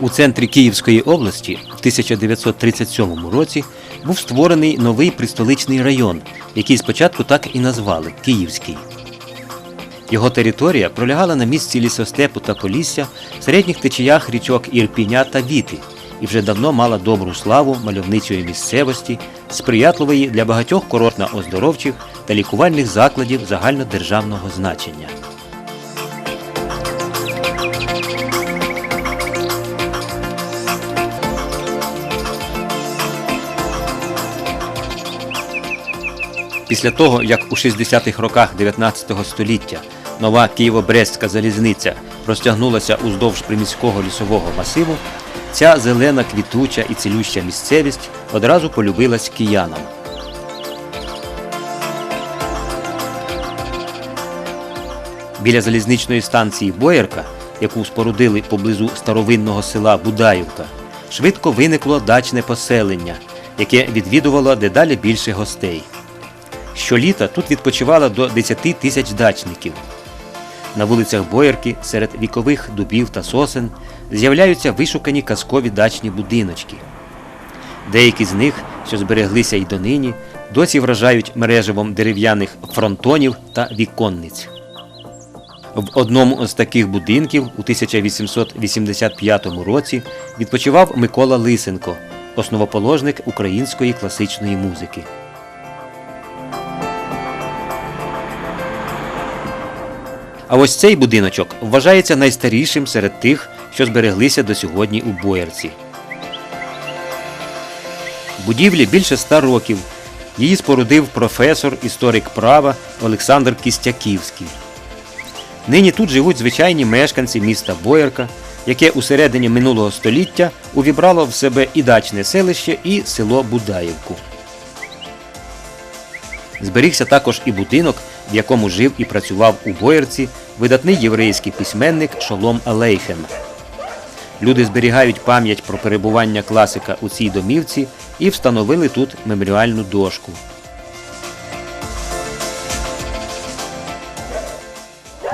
У центрі Київської області в 1937 році був створений новий пристоличний район, який спочатку так і назвали Київський. Його територія пролягала на місці лісостепу та полісся в середніх течіях річок Ірпіня та Віти і вже давно мала добру славу мальовничої місцевості, сприятливої для багатьох курортно-оздоровчих та лікувальних закладів загальнодержавного значення. Після того, як у 60-х роках 19 століття нова Києво-Брестська залізниця простягнулася уздовж приміського лісового масиву, ця зелена, квітуча і цілюща місцевість одразу полюбилась киянам. Біля залізничної станції Боярка, яку спорудили поблизу старовинного села Будаївка, швидко виникло дачне поселення, яке відвідувало дедалі більше гостей. Щоліта тут відпочивало до 10 тисяч дачників. На вулицях Боярки серед вікових дубів та сосен з'являються вишукані казкові дачні будиночки. Деякі з них, що збереглися й донині, досі вражають мереживом дерев'яних фронтонів та віконниць. В одному з таких будинків у 1885 році відпочивав Микола Лисенко, основоположник української класичної музики. А ось цей будиночок вважається найстарішим серед тих, що збереглися до сьогодні у Боярці. Будівлі більше ста років. Її спорудив професор, історик права Олександр Кістяківський. Нині тут живуть звичайні мешканці міста Боярка, яке у середині минулого століття увібрало в себе і дачне селище, і село Будаївку. Зберігся також і будинок, в якому жив і працював у Боярці видатний єврейський письменник Шолом Алейхем. Люди зберігають пам'ять про перебування класика у цій домівці і встановили тут меморіальну дошку.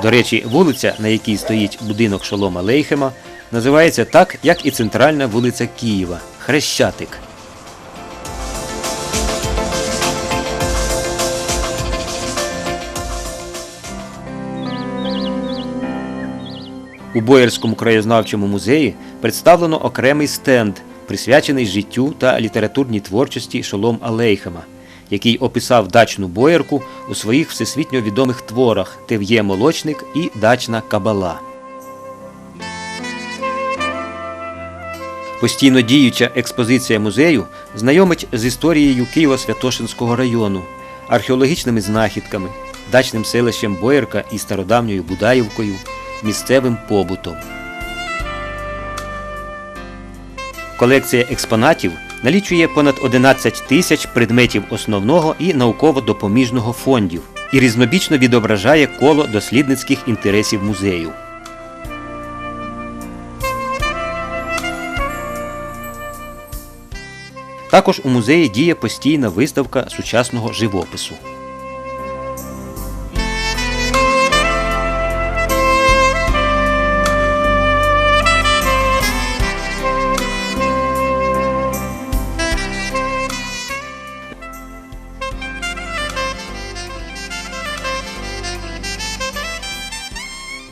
До речі, вулиця, на якій стоїть будинок Шолома Лейхема, називається так, як і центральна вулиця Києва Хрещатик. У Боярському краєзнавчому музеї представлено окремий стенд, присвячений життю та літературній творчості Шолом Алейхема, який описав дачну боярку у своїх всесвітньо відомих творах Тев'є Молочник і Дачна Кабала. Постійно діюча експозиція музею знайомить з історією Києво-Святошинського району, археологічними знахідками, дачним селищем Боярка і стародавньою Будаївкою, місцевим побутом. Колекція експонатів налічує понад 11 тисяч предметів основного і науково-допоміжного фондів і різнобічно відображає коло дослідницьких інтересів музею. Також у музеї діє постійна виставка сучасного живопису.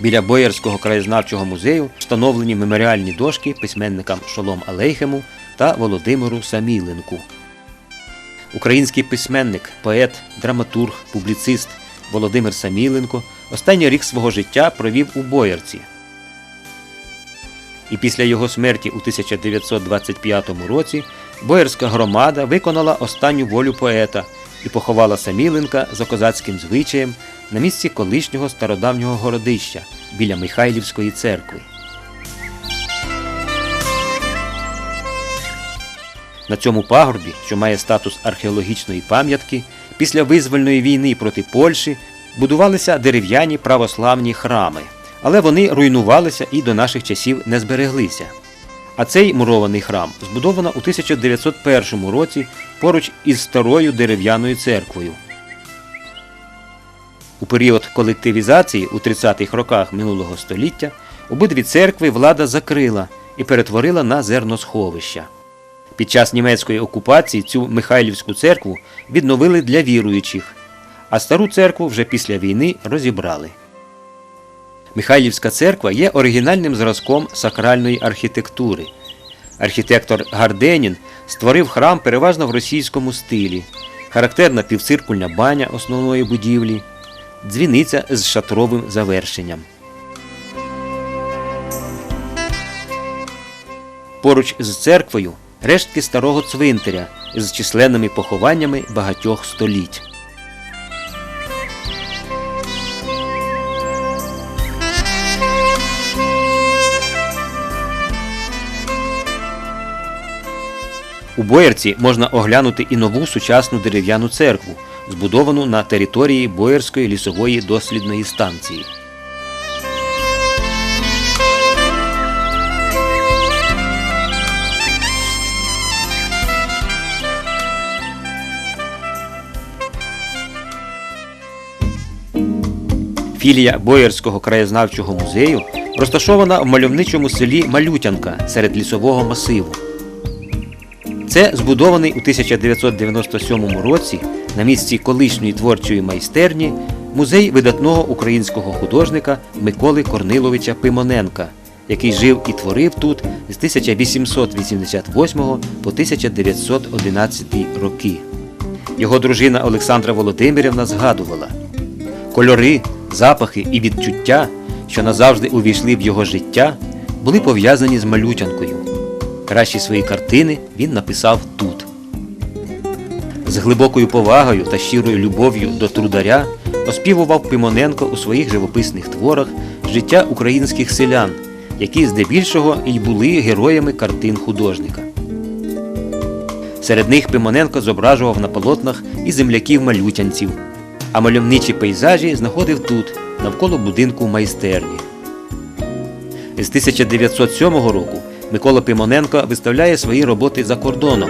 Біля Боярського краєзнавчого музею встановлені меморіальні дошки письменникам Шолом Алейхему та Володимиру Саміленку. Український письменник, поет, драматург, публіцист Володимир Саміленко останній рік свого життя провів у Боярці. І після його смерті у 1925 році Боярська громада виконала останню волю поета і поховала Саміленка за козацьким звичаєм на місці колишнього стародавнього городища біля Михайлівської церкви. На цьому пагорбі, що має статус археологічної пам'ятки, після визвольної війни проти Польщі будувалися дерев'яні православні храми, але вони руйнувалися і до наших часів не збереглися. А цей мурований храм збудовано у 1901 році поруч із старою дерев'яною церквою. У період колективізації у 30-х роках минулого століття обидві церкви влада закрила, і перетворила на зерносховища. Під час німецької окупації цю Михайлівську церкву відновили для віруючих, а стару церкву вже після війни розібрали. Михайлівська церква є оригінальним зразком сакральної архітектури. Архітектор Гарденін створив храм переважно в російському стилі, характерна півциркульна баня основної будівлі, дзвіниця з шатровим завершенням. Поруч з церквою рештки старого цвинтаря з численними похованнями багатьох століть. У Боярці можна оглянути і нову сучасну дерев'яну церкву, збудовану на території Боярської лісової дослідної станції. Філія Боярського краєзнавчого музею розташована в мальовничому селі Малютянка серед лісового масиву. Це збудований у 1997 році на місці колишньої творчої майстерні музей видатного українського художника Миколи Корниловича Пимоненка, який жив і творив тут з 1888 по 1911 роки. Його дружина Олександра Володимирівна згадувала кольори, запахи і відчуття, що назавжди увійшли в його життя, були пов'язані з малютянкою. Кращі свої картини він написав тут. З глибокою повагою та щирою любов'ю до трударя оспівував Пимоненко у своїх живописних творах життя українських селян, які здебільшого і були героями картин художника. Серед них Пимоненко зображував на полотнах і земляків малютянців, а мальовничі пейзажі знаходив тут, навколо будинку майстерні. З 1907 року Микола Пимоненко виставляє свої роботи за кордоном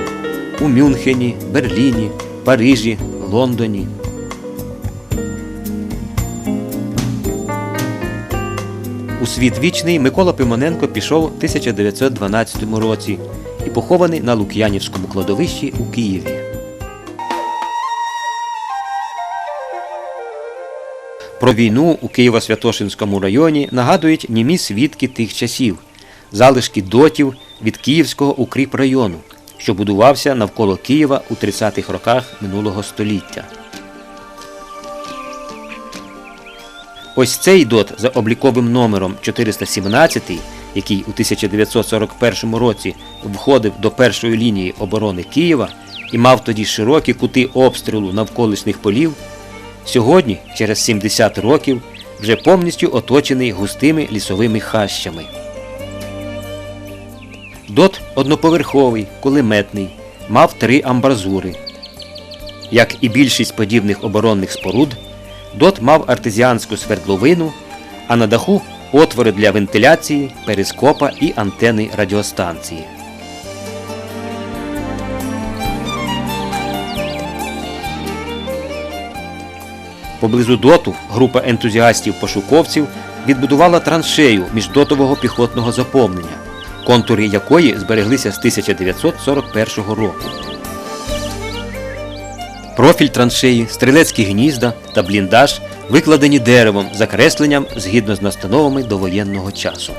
у Мюнхені, Берліні, Парижі, Лондоні. У світ вічний Микола Пимоненко пішов у 1912 році і похований на Лук'янівському кладовищі у Києві. Про війну у Києво-Святошинському районі нагадують німі свідки тих часів залишки дотів від Київського укріпрайону, що будувався навколо Києва у 30-х роках минулого століття. Ось цей дот за обліковим номером 417, який у 1941 році входив до першої лінії оборони Києва і мав тоді широкі кути обстрілу навколишніх полів, сьогодні, через 70 років, вже повністю оточений густими лісовими хащами. Дот одноповерховий, кулеметний, мав три амбразури. Як і більшість подібних оборонних споруд, дот мав артезіанську свердловину, а на даху отвори для вентиляції, перископа і антени радіостанції. Поблизу доту група ентузіастів-пошуковців відбудувала траншею міждотового піхотного заповнення, контури якої збереглися з 1941 року. Профіль траншеї, стрілецькі гнізда та бліндаж викладені деревом за кресленням згідно з настановами довоєнного часу.